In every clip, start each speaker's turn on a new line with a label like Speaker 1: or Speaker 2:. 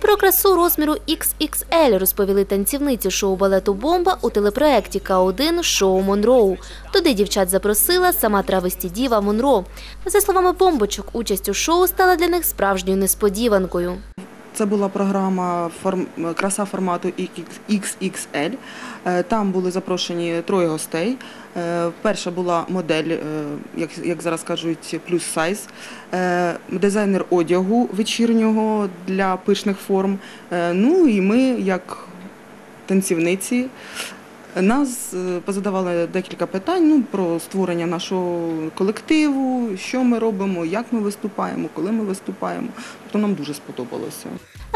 Speaker 1: Про красу розміру XXL розповіли танцівниці шоу балету Бомба у телепроекті К1 шоу Монроу. Туди дівчат запросила сама травесті діва Монро. За словами бомбочок, участь у шоу стала для них справжньою несподіванкою.
Speaker 2: Це була програма краса формату XXL. Е, Там були запрошені троє гостей. Е, Перша була модель, е, як, зараз кажуть, плюс сайз, дизайнер одягу вечірнього для пишних форм. Ну і ми, як танцівниці, нас е, позадавали декілька питань ну, про створення нашого колективу, що ми робимо, як ми виступаємо, коли ми виступаємо. Тобто нам дуже сподобалося.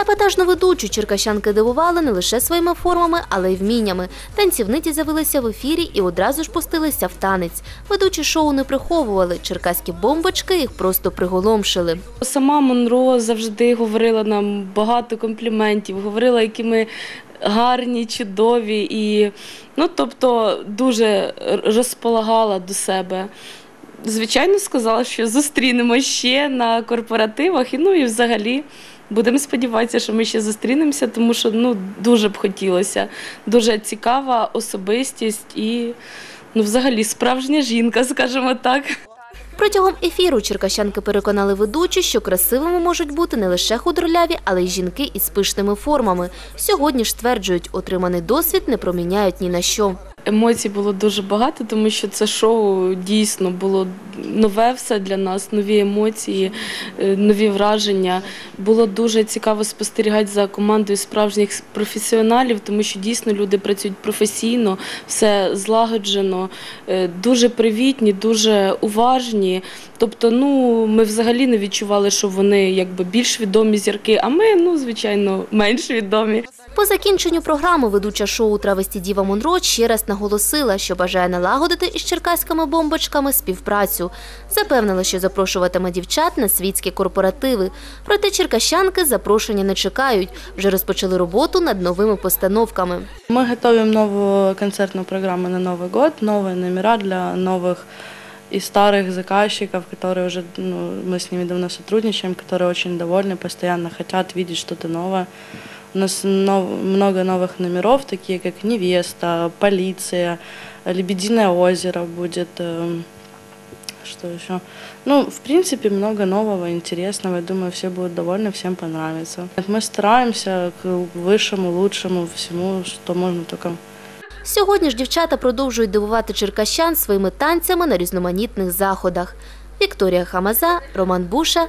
Speaker 1: Епатажну ведучу черкащанки дивували не лише своїми формами, але й вміннями. Танцівниці з'явилися в ефірі і одразу ж пустилися в танець. Ведучі шоу не приховували. Черкаські бомбочки їх просто приголомшили.
Speaker 3: Сама Монро завжди говорила нам багато компліментів, говорила, які ми гарні, чудові і ну, тобто дуже розполагала до себе. Звичайно, сказала, що зустрінемо ще на корпоративах і ну і взагалі. Будемо сподіватися, що ми ще зустрінемося, тому що ну дуже б хотілося. Дуже цікава особистість і ну, взагалі справжня жінка, скажімо так.
Speaker 1: Протягом ефіру черкащанки переконали ведучі, що красивими можуть бути не лише худорляві, але й жінки із пишними формами. Сьогодні ж стверджують, отриманий досвід не проміняють ні на що.
Speaker 3: Емоцій було дуже багато, тому що це шоу дійсно було нове все для нас, нові емоції, е, нові враження. Було дуже цікаво спостерігати за командою справжніх професіоналів, тому що дійсно люди працюють професійно, все злагоджено, е, дуже привітні, дуже уважні. Тобто, ну ми взагалі не відчували, що вони якби більш відомі зірки, а ми, ну звичайно, менш відомі.
Speaker 1: По закінченню програми ведуча шоу Травесті Діва Монро ще раз наголосила, що бажає налагодити із черкаськими бомбочками співпрацю. Запевнила, що запрошуватиме дівчат на світські корпоративи. Проте черкащанки запрошення не чекають. Вже розпочали роботу над новими постановками.
Speaker 4: Мы готовим новую концертную программу на Новый год, новые номера для новых и старых заказчиков, которые уже, ну, мы с ними давно сотрудничаем, которые очень довольны, постоянно хотят видеть что-то новое. У нас нов- много новых номеров, такие как «Невеста», «Полиция», «Лебединое озеро» будет, эм, что еще? Ну, в принципе, много нового, интересного. Я думаю, все будут довольны, всем понравится. Мы стараемся к высшему, лучшему, всему, что можно только
Speaker 1: Сьогодні ж дівчата продовжують дивувати черкащан своїми танцями на різноманітних заходах. Вікторія Хамаза, Роман Буша,